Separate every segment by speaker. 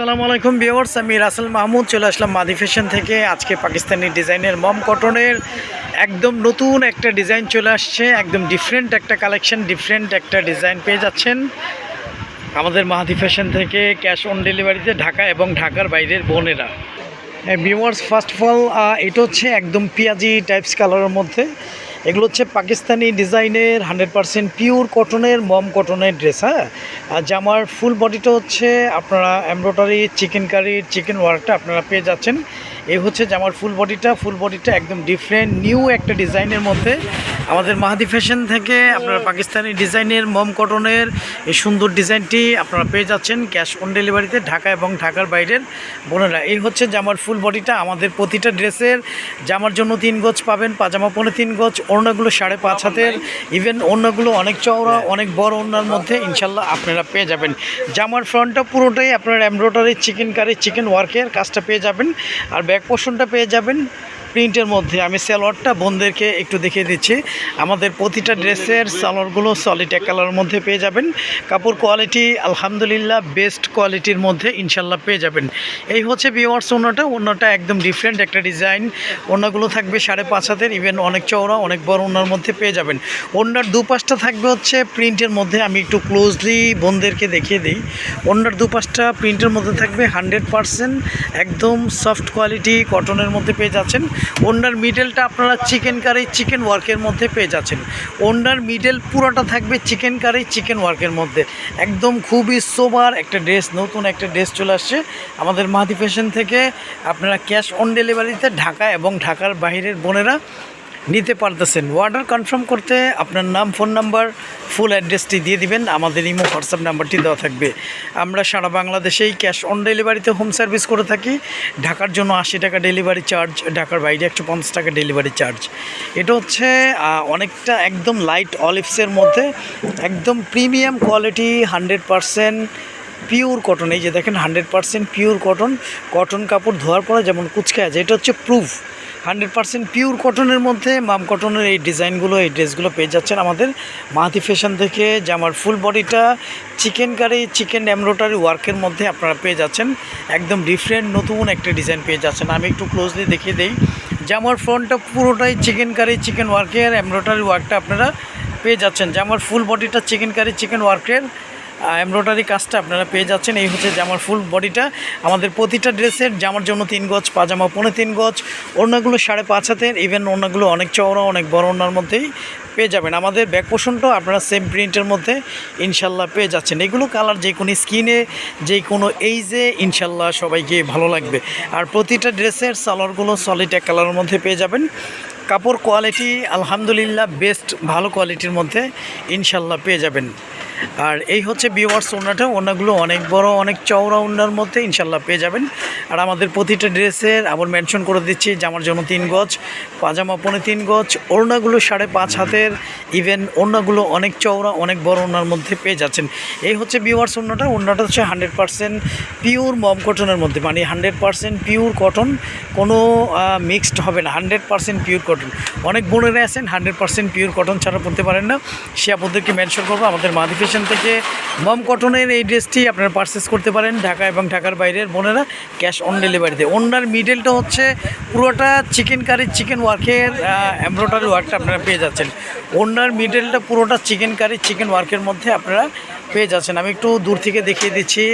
Speaker 1: আসসালামু আলাইকুম ভিউয়ার্স, আমি রাসেল মাহমুদ, চলে আসলাম মাদি ফ্যাশন থেকে। আজকে পাকিস্তানি ডিজাইনের মম কটনের একদম নতুন একটা ডিজাইন চলে আসছে, একদম ডিফারেন্ট একটা কালেকশন ডিফারেন্ট একটা ডিজাইন পেয়ে যাচ্ছেন। আমাদের মাহাদি ফ্যাশন থেকে ক্যাশ অন ডেলিভারিতে ঢাকা এবং ঢাকার বাইরের বোনেরা। ভিউয়ার্স ফার্স্ট অফ অল এটা হচ্ছে একদম পেঁয়াজি টাইপস কালারের মধ্যে। এগুলো হচ্ছে পাকিস্তানি ডিজাইনের হান্ড্রেড পারসেন্ট পিওর কটনের মম কটনের ড্রেস হ্যাঁ? আর জামার ফুল বডিটা হচ্ছে আপনারা এমব্রয়ডারি চিকেন কারির চিকেন ওয়ার্কটা আপনারা পেয়ে যাচ্ছেন। এই হচ্ছে জামার ফুল বডিটা ফুল বডিটা একদম ডিফারেন্ট নিউ একটা ডিজাইনের মধ্যে। আমাদের মাহাদি ফ্যাশন থেকে আপনারা পাকিস্তানি ডিজাইনের মম কটনের এই সুন্দর ডিজাইনটি আপনারা পেয়ে যাচ্ছেন ক্যাশ অন ডেলিভারিতে ঢাকা এবং ঢাকার বাইরের বোনেরা। এই হচ্ছে জামার ফুল বডিটা আমাদের প্রতিটা ড্রেসের জামার জন্য তিন গজ পাবেন পাজামা পনে তিন গজ অন্যগুলো সাড়ে পাঁচ হাতের। ইভেন অন্যগুলো অনেক চওড়া অনেক বড় ওড়নার মধ্যে ইনশাল্লাহ আপনারা পেয়ে যাবেন। জামার ফ্রন্টটা পুরোটাই আপনার এমব্রয়ডারি চিকেন কারি চিকেন ওয়ার্কের কাজটা পেয়ে যাবেন। আর ব্যাক পোর্শনটা পেয়ে যাবেন প্রিন্টের মধ্যে আমি সালোয়ারটা বোনদেরকে একটু দেখিয়ে দিচ্ছি। আমাদের প্রতিটা ড্রেসের সালোয়ারগুলো সলিড এক কালারের মধ্যে পেয়ে যাবেন। কাপড় কোয়ালিটি আলহামদুলিল্লাহ বেস্ট কোয়ালিটির মধ্যে ইনশাল্লাহ পেয়ে যাবেন। এই হচ্ছে বিওয়ার্স ওনাটা ওনাটা একদম ডিফারেন্ট একটা ডিজাইন ওনাগুলো থাকবে সাড়ে পাঁচ হাতের ইভেন অনেক চওড়া, অনেক বড় ওনার মধ্যে পেয়ে যাবেন। ওনার দুপাশটা থাকবে হচ্ছে প্রিন্টের মধ্যে, আমি একটু ক্লোজলি বোনদেরকে দেখিয়ে দিই। ওনার দুপাশটা প্রিন্টের মধ্যে থাকবে হান্ড্রেড পারসেন্ট একদম সফট কোয়ালিটি কটনের মধ্যে পেয়ে যাচ্ছেন। ওনার মিডেলটা আপনারা চিকেন কারি, চিকেন ওয়ার্কের মধ্যে পেয়ে যাচ্ছেন। ওনার মিডেল পুরোটা থাকবে চিকেন কারি, চিকেন ওয়ার্কের মধ্যে। একদম খুবই সোবার একটা ড্রেস, নতুন একটা ড্রেস চলে আসছে। আমাদের মাহাদি ফ্যাশন থেকে আপনারা ক্যাশ অন ডেলিভারিতে ঢাকা এবং ঢাকার বাইরের বোনেরা নিতে পারতেছেন। অর্ডার কনফার্ম করতে আপনার নাম ফোন নাম্বার ফুল অ্যাড্রেসটি দিয়ে দিবেন। আমাদের ইমো হোয়াটসঅ্যাপ নাম্বারটি দেওয়া থাকবে। আমরা সারা বাংলাদেশেই ক্যাশ অন ডেলিভারিতে হোম সার্ভিস করে থাকি। ঢাকার জন্য আশি টাকা ডেলিভারি চার্জ ঢাকার বাইরে একশো পঞ্চাশ টাকা ডেলিভারি চার্জ এটা হচ্ছে অনেকটা একদম লাইট অলিভসের মধ্যে একদম premium quality hundred percent pure cotton এই যে দেখেন hundred percent pure cotton cotton কাপড় ধোয়ার পরে যেমন কুচকে আছে, এটা হচ্ছে প্রুফ হান্ড্রেড পারসেন্ট পিওর কটনের মধ্যে মাম কটনের এই ডিজাইনগুলো, এই ড্রেসগুলো পেয়ে যাচ্ছেন আমাদের মাহাতি ফ্যাশন থেকে জামার ফুল বডিটা চিকেন কারি চিকেন এমব্রয়ডারি ওয়ার্কের মধ্যে আপনারা পেয়ে যাচ্ছেন। একদম ডিফারেন্ট নতুন একটা ডিজাইন পেয়ে যাচ্ছেন। আমি একটু ক্লোজলি দেখিয়ে দিই। জামার ফ্রন্টটা পুরোটাই চিকেন কারি চিকেন ওয়ার্কের এমব্রয়ডারি ওয়ার্কটা আপনারা পেয়ে যাচ্ছেন। জামার ফুল বডিটা চিকেন কারি চিকেন ওয়ার্কের এমব্রয়ডারি কাজটা আপনারা পেয়ে যাচ্ছেন। এই হচ্ছে জামার ফুল বডিটা আমাদের প্রতিটা ড্রেসের জামার জন্য তিন গজ, পাজামা পৌনে তিন গজ। ওড়নাগুলো সাড়ে পাঁচ হাতের ইভেন ওড়নাগুলো অনেক চওড়া, অনেক বড় ওড়নার মধ্যেই পেয়ে যাবেন। আমাদের ব্যাক পোষণটাও আপনারা সেম প্রিন্টের মধ্যে ইনশাল্লাহ পেয়ে যাচ্ছেন। এগুলো কালার যে কোনো স্কিনে যে কোনো এইজে ইনশাল্লাহ সবাইকে ভালো লাগবে। আর প্রতিটা ড্রেসের সালোয়ারগুলো সলিড এক কালারের মধ্যে পেয়ে যাবেন। কাপড় কোয়ালিটি আলহামদুলিল্লাহ বেস্ট ভালো কোয়ালিটির মধ্যে ইনশাল্লাহ পেয়ে যাবেন। আর এই হচ্ছে বিওয়ার্স ওনাটা ওনাগুলো অনেক বড়, অনেক চওড়া ওনার মধ্যে ইনশাল্লাহ পেয়ে যাবেন। আর আমাদের প্রতিটা ড্রেসের আবার মেনশন করে দিচ্ছি, জামার জন্য তিন গজ, পাজামা পনে তিন গজ, ওড়নাগুলো সাড়ে পাঁচ হাতের ইভেন ওড়নাগুলো অনেক চওড়া, অনেক বড় ওনার মধ্যে পেয়ে যাচ্ছেন। এই হচ্ছে বিওয়ার্স ওনাটা ওনাটা হচ্ছে হান্ড্রেড পারসেন্ট পিওর মম কটনের মধ্যে মানে হান্ড্রেড পারসেন্ট পিওর কটন কোনো মিক্সড হবে না হান্ড্রেড পারসেন্ট পিওর কটন অনেক বোনেরা আছেন হান্ড্রেড পারসেন্ট পিওর কটন ছাড়া পড়তে পারেন না। সে আপনাদেরকে মেনশন করব, আমাদের মাদিফিকেশন থেকে মম কটনের এই ড্রেসটি আপনারা পারচেস করতে পারেন ঢাকা এবং ঢাকার বাইরের বোনেরা ক্যাশ অন ডেলিভারিতে ওনার মিডলটা হচ্ছে পুরোটা চিকেন কারি চিকেন ওয়ার্কের এমব্রয়ডারি ওয়ার্কটা আপনারা পেয়ে যাচ্ছেন। ওনার মিডলটা পুরোটা চিকেন কারি চিকেন ওয়ার্কের মধ্যে আপনারা পেয়ে যাচ্ছেন। আমি একটু দূর থেকে দেখিয়ে দিচ্ছি।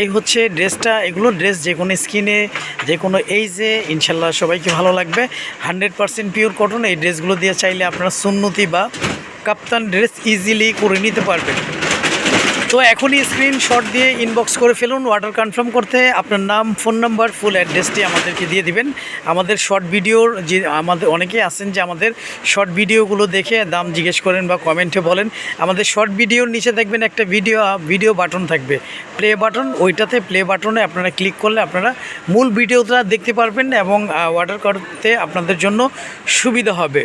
Speaker 1: এই হচ্ছে ড্রেসটা, এগুলো ড্রেস যে কোনো স্কিনে যে কোনো এইজে ইনশাল্লাহ সবাইকে ভালো লাগবে। হান্ড্রেড পারসেন্ট পিওর কটন এই ড্রেসগুলো দিয়ে চাইলে আপনারা সুন্নতি বা কাপ্তান ড্রেস ইজিলি করে নিতে পারবেন। তো এখনই স্ক্রিনশট দিয়ে ইনবক্স করে ফেলুন অর্ডার কনফার্ম করতে। আপনার নাম ফোন নাম্বার ফুল অ্যাড্রেসটি আমাদেরকে দিয়ে দিবেন। আমাদের শর্ট ভিডিওর যে আমাদের অনেকেই আছেন যে আমাদের শর্ট ভিডিওগুলো দেখে দাম জিজ্ঞেস করেন বা কমেন্টে বলেন। আমাদের শর্ট ভিডিওর নিচে দেখবেন একটা ভিডিও ভিডিও বাটন থাকবে। প্লে বাটন ওইটাতে প্লে বাটনে আপনারা ক্লিক করলে আপনারা মূল ভিডিওটা দেখতে পারবেন এবং অর্ডার করতে আপনাদের জন্য সুবিধা হবে।